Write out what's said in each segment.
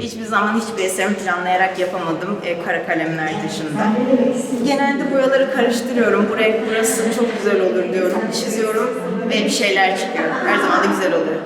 Hiçbir zaman hiçbir eserimi planlayarak yapamadım e, kara kalemler dışında. Genelde boyaları karıştırıyorum. Buraya burası çok güzel olur diyorum. Çiziyorum ve bir şeyler çıkıyor. Her zaman da güzel oluyor.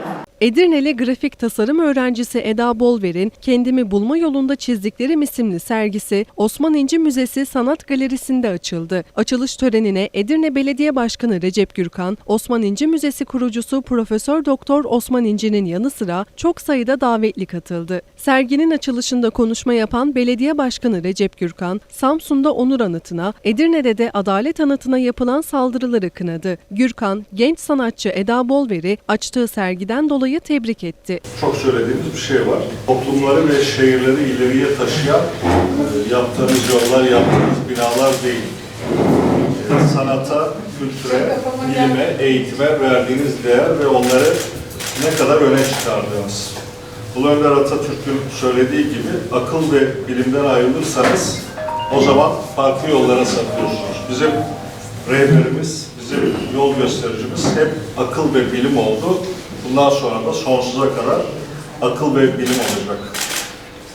Edirneli grafik tasarım öğrencisi Eda Bolver'in Kendimi Bulma Yolunda Çizdiklerim isimli sergisi Osman İnci Müzesi Sanat Galerisi'nde açıldı. Açılış törenine Edirne Belediye Başkanı Recep Gürkan, Osman İnci Müzesi kurucusu Profesör Doktor Osman İnci'nin yanı sıra çok sayıda davetli katıldı. Serginin açılışında konuşma yapan Belediye Başkanı Recep Gürkan, Samsun'da onur anıtına, Edirne'de de adalet anıtına yapılan saldırıları kınadı. Gürkan, genç sanatçı Eda Bolver'i açtığı sergiden dolayı tebrik etti. çok söylediğimiz bir şey var. Toplumları ve şehirleri ileriye taşıyan e, yaptığınız yollar, yaptığınız binalar değil. E, Sanata, kültüre, bilime, eğitime verdiğiniz değer ve onları ne kadar öne çıkardığınız. Ulu Önder Atatürk'ün söylediği gibi akıl ve bilimden ayrılırsanız o zaman farklı yollara sapıyorsunuz. Bizim rehberimiz, bizim yol göstericimiz hep akıl ve bilim oldu. Bundan sonra da sonsuza kadar akıl ve bilim olacak.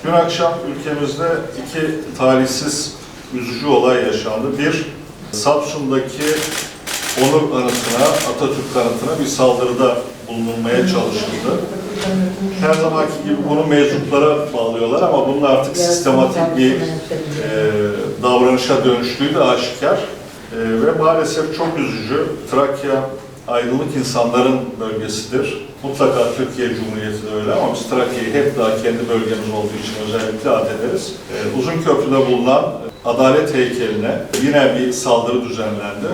Dün akşam ülkemizde iki talihsiz, üzücü olay yaşandı. Bir, Samsun'daki Onur anıtına, Atatürk anıtına bir saldırıda bulunulmaya çalışıldı. Her zamanki gibi bunu meczuplara bağlıyorlar ama bunun artık sistematik bir e, davranışa dönüştüğü de aşikar. E, ve maalesef çok üzücü. Trakya aydınlık insanların bölgesidir. Mutlaka Türkiye Cumhuriyeti de öyle ama biz Trakya'yı hep daha kendi bölgemiz olduğu için özellikle ad ederiz. E, Uzunköprü'de bulunan Adalet heykeline yine bir saldırı düzenlendi.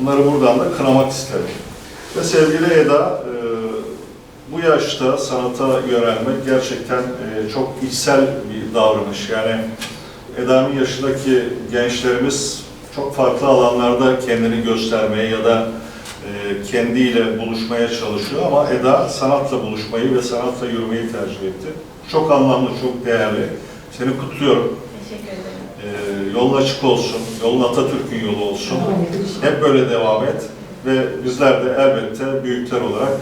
Bunları buradan da kınamak isterim. Ve sevgili Eda, e, bu yaşta sanata yönelmek gerçekten e, çok içsel bir davranış. Yani Eda'nın yaşındaki gençlerimiz çok farklı alanlarda kendini göstermeye ya da kendiyle buluşmaya çalışıyor ama Eda sanatla buluşmayı ve sanatla yürümeyi tercih etti. Çok anlamlı, çok değerli. Seni kutluyorum. Teşekkür ederim. Ee, yolun açık olsun, yolun Atatürk'ün yolu olsun. Hep böyle devam et ve bizler de elbette büyükler olarak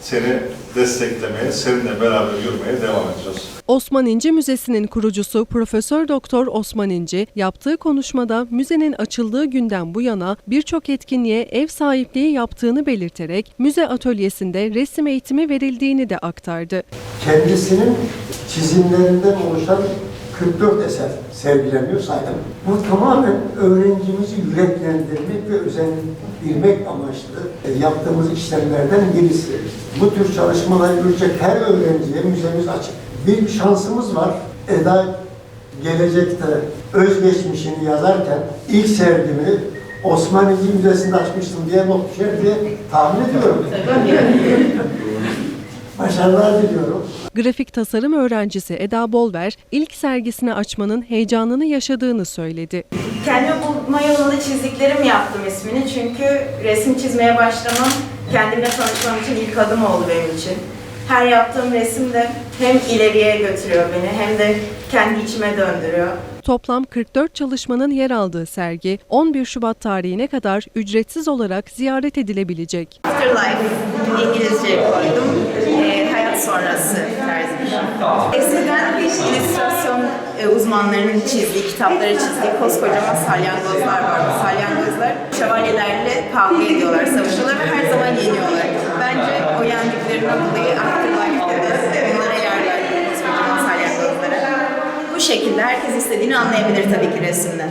seni desteklemeye, seninle beraber yürümeye devam edeceğiz. Osman İnci Müzesi'nin kurucusu Profesör Doktor Osman İnci yaptığı konuşmada müzenin açıldığı günden bu yana birçok etkinliğe ev sahipliği yaptığını belirterek müze atölyesinde resim eğitimi verildiğini de aktardı. kendisinin çizimlerinden oluşan 44 eser sergileniyor saydım. Bu tamamen öğrencimizi yüreklendirmek ve özendirmek amaçlı yaptığımız işlemlerden birisi. Bu tür çalışmalar yürüyecek her öğrenciye müzemiz açık. Bir şansımız var. Eda gelecekte özgeçmişini yazarken ilk sergimi Osmanlı Müzesi'nde açmıştım diye not düşer diye tahmin ediyorum. Başarılar diliyorum. Grafik tasarım öğrencisi Eda Bolver ilk sergisini açmanın heyecanını yaşadığını söyledi. Kendimi bulma yolunda çizdiklerim yaptım ismini çünkü resim çizmeye başlamam kendimle tanışmam için ilk adım oldu benim için. Her yaptığım resim de hem ileriye götürüyor beni hem de kendi içime döndürüyor. Toplam 44 çalışmanın yer aldığı sergi 11 Şubat tarihine kadar ücretsiz olarak ziyaret edilebilecek. Afterlife İngilizce koydum. Sonrası tarzı bir şey. Eskiden illüstrasyon e, uzmanlarının çizdiği, kitapları çizdiği koskocaman salyangozlar var. Bu salyangozlar şövalyelerle kavga ediyorlar, savaşıyorlar ve her zaman yeniyorlar. Bence o yendiklerinden dolayı Afterlife dedi. Onlara yer verdi koskocaman salyangozlara. Bu şekilde herkes istediğini anlayabilir tabii ki resimden.